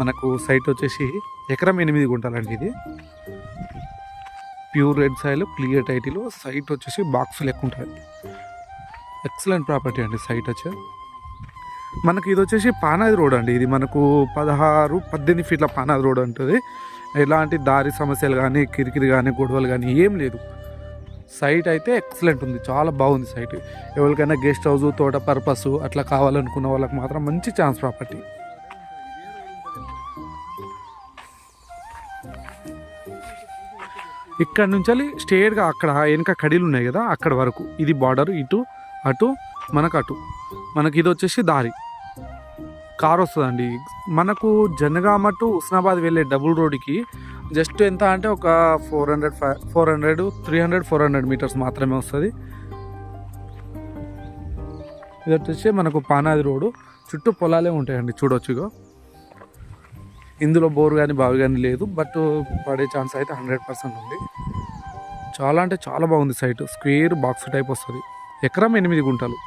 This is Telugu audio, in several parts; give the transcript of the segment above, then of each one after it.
మనకు సైట్ వచ్చేసి ఎకరం ఎనిమిది గుంటాలండి ఇది. Pure red soil clear title site వచ్చేసి బాక్స్ లెక్క ఉంటుంది. ఎక్సలెంట్ ప్రాపర్టీ అండి సైట్ వచ్చి. మనకి ఇది వచ్చేసి పానాది రోడ్ అండి. ఇది మనకు పదహారు పద్దెనిమిది ఫీట్ల పానాది రోడ్ ఉంటుంది ఎలాంటి దారి సమస్యలు కానీ కిరికిరి కానీ గొడవలు కానీ ఏం లేదు. సైట్ అయితే ఎక్సలెంట్ ఉంది. చాలా బాగుంది సైట్. ఎవరికైనా గెస్ట్ హౌస్ తోట పర్పస్ అట్లా కావాలనుకున్న వాళ్ళకి మాత్రం మంచి ఛాన్స్ ప్రాపర్టీ. ఇక్కడ నుంచి స్టేట్గా అక్కడ వెనక కడీలు ఉన్నాయి కదా అక్కడ వరకు. ఇది బార్డర్ ఇటు అటు మనకు అటు. మనకి ఇది వచ్చేసి దారి. కార్ వస్తుందండి. మనకు జనగామ టు ఉస్నాబాద్ వెళ్ళే డబుల్ రోడ్కి జస్ట్ ఎంత అంటే ఒక four hundred five four hundred three hundred four hundred meters మాత్రమే వస్తుంది. ఇది వచ్చేసి మనకు పానాది రోడ్డు. చుట్టూ పొలాలే ఉంటాయండి చూడొచ్చుగా ఇందులో బోర్ కానీ బావి కానీ లేదు బట్ పడే ఛాన్స్ అయితే హండ్రెడ్ పర్సెంట్ ఉంది. చాలా అంటే చాలా బాగుంది సైట్. స్క్వేర్ బాక్స్ టైప్ వస్తుంది. ఎకరం ఎనిమిది గుంటలు.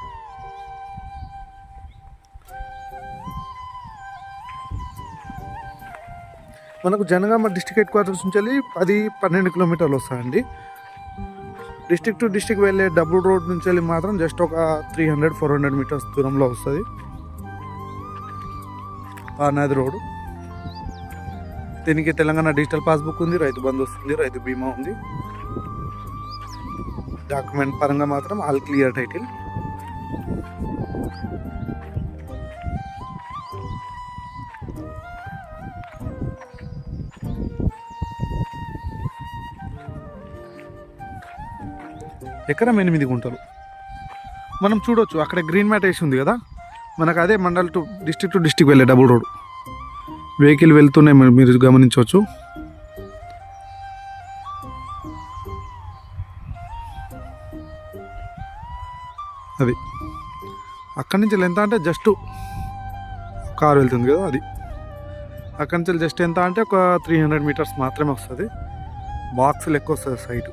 మనకు జనగామ డిస్టిక్ హెడ్ క్వార్టర్స్ నుంచి వెళ్ళి పది పన్నెండు కిలోమీటర్లు వస్తాయండి. డిస్టిక్ టు డిస్టిక్ వెళ్ళే డబుల్ రోడ్ నుంచి వెళ్ళి మాత్రం జస్ట్ ఒక three hundred four hundred metres దూరంలో వస్తుంది. పానాది రోడ్. దీనికి తెలంగాణ డిజిటల్ పాస్బుక్ ఉంది రైతు బంధు వస్తుంది రైతు బీమా ఉంది. డాక్యుమెంట్ పరంగా మాత్రం ఆల్ క్లియర్ టైటిల్. ఎకరం ఎనిమిది గుంటలు. మనం చూడొచ్చు అక్కడ గ్రీన్ మ్యాట్ వేసి ఉంది కదా. మనకు అదే mandal to district to district వెళ్ళే డబుల్ రోడ్ వెహికల్ వెళ్తూనే మీరు- గమనించవచ్చు. అది. అక్కడి నుంచి ఎంత అంటే జస్ట్ కారు వెళ్తుంది కదా అది. అక్కడి నుంచి జస్ట్ ఎంత అంటే ఒక త్రీ హండ్రెడ్ మీటర్స్ మాత్రమే వస్తుంది. బాక్స్ లెక్క వస్తుంది సైటు